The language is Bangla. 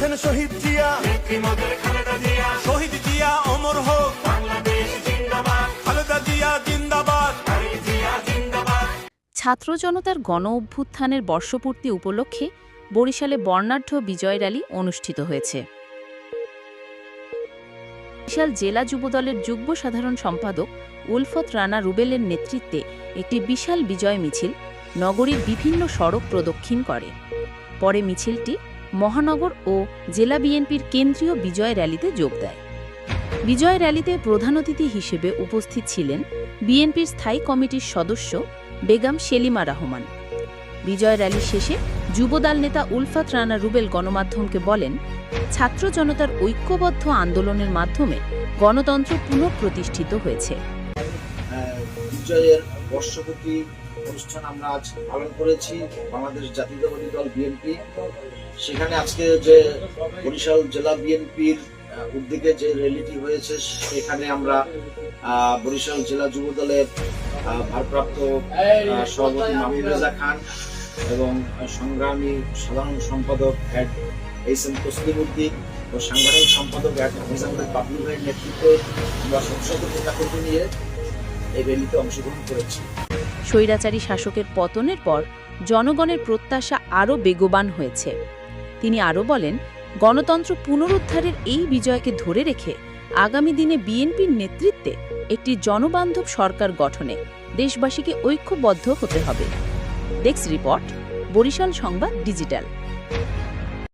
আছেন শহীদ জিয়া। শহীদ জিয়া অমর হোক। খালেদা জিয়া জিন্দাবাদ। ছাত্র জনতার গণ অভ্যুত্থানের বর্ষপূর্তি উপলক্ষে বরিশালে বর্ণাঢ্য বিজয় র্যালি অনুষ্ঠিত হয়েছে। বরিশাল জেলা যুবদলের যুগ্ম সাধারণ সম্পাদক উলফত রানা রুবেলের নেতৃত্বে একটি বিশাল বিজয় মিছিল নগরীর বিভিন্ন সড়ক প্রদক্ষিণ করে। পরে মিছিলটি মহানগর ও জেলা বিএনপির কেন্দ্রীয় বিজয় র্যালিতে যোগ দেয়। বিজয় র্যালিতে প্রধান অতিথি হিসেবে উপস্থিত ছিলেন বিএনপির স্থায়ী কমিটির সদস্য বেগম সেলিমা রহমান। বিজয় র্যালি শেষে যুবদল নেতা উলফাত রানা রুবেল গণমাধ্যমকে বলেন, ছাত্র জনতার ঐক্যবদ্ধ আন্দোলনের মাধ্যমে গণতন্ত্র পুনঃপ্রতিষ্ঠিত হয়েছে। বিজয়ের বর্ষপূর্তি অনুষ্ঠান আমরা আজ পালন করেছি, বাংলাদেশ জাতীয়তাবাদী দল বিএনপি সেখানে আজকে যে বরিশাল জেলা বিএনপির উদ্যোগে যে র্যালিটি হয়েছে, সেখানে আমরা বরিশাল জেলা যুব দলের ভারপ্রাপ্ত সভাপতি মাহমুদ রেজা খান এবং সংগ্রামী সাধারণ সম্পাদক Adv H M Taslim Uddin ও সাংগঠনিক সম্পাদক অ্যাড আহমেদ বাবলু ভাইয়ের নেতৃত্বে আমরা সংসদ নেতাকর্মী নিয়ে এই র্যালিতে অংশগ্রহণ করেছি। স্বৈরাচারী শাসকের পতনের পর জনগণের প্রত্যাশা আরও বেগবান হয়েছে। তিনি আরও বলেন, গণতন্ত্র পুনরুদ্ধারের এই বিজয়কে ধরে রেখে আগামী দিনে বিএনপির নেতৃত্বে একটি জনবান্ধব সরকার গঠনে দেশবাসীকে ঐক্যবদ্ধ হতে হবে। ডেস্ক রিপোর্ট, বরিশাল সংবাদ ডিজিটাল।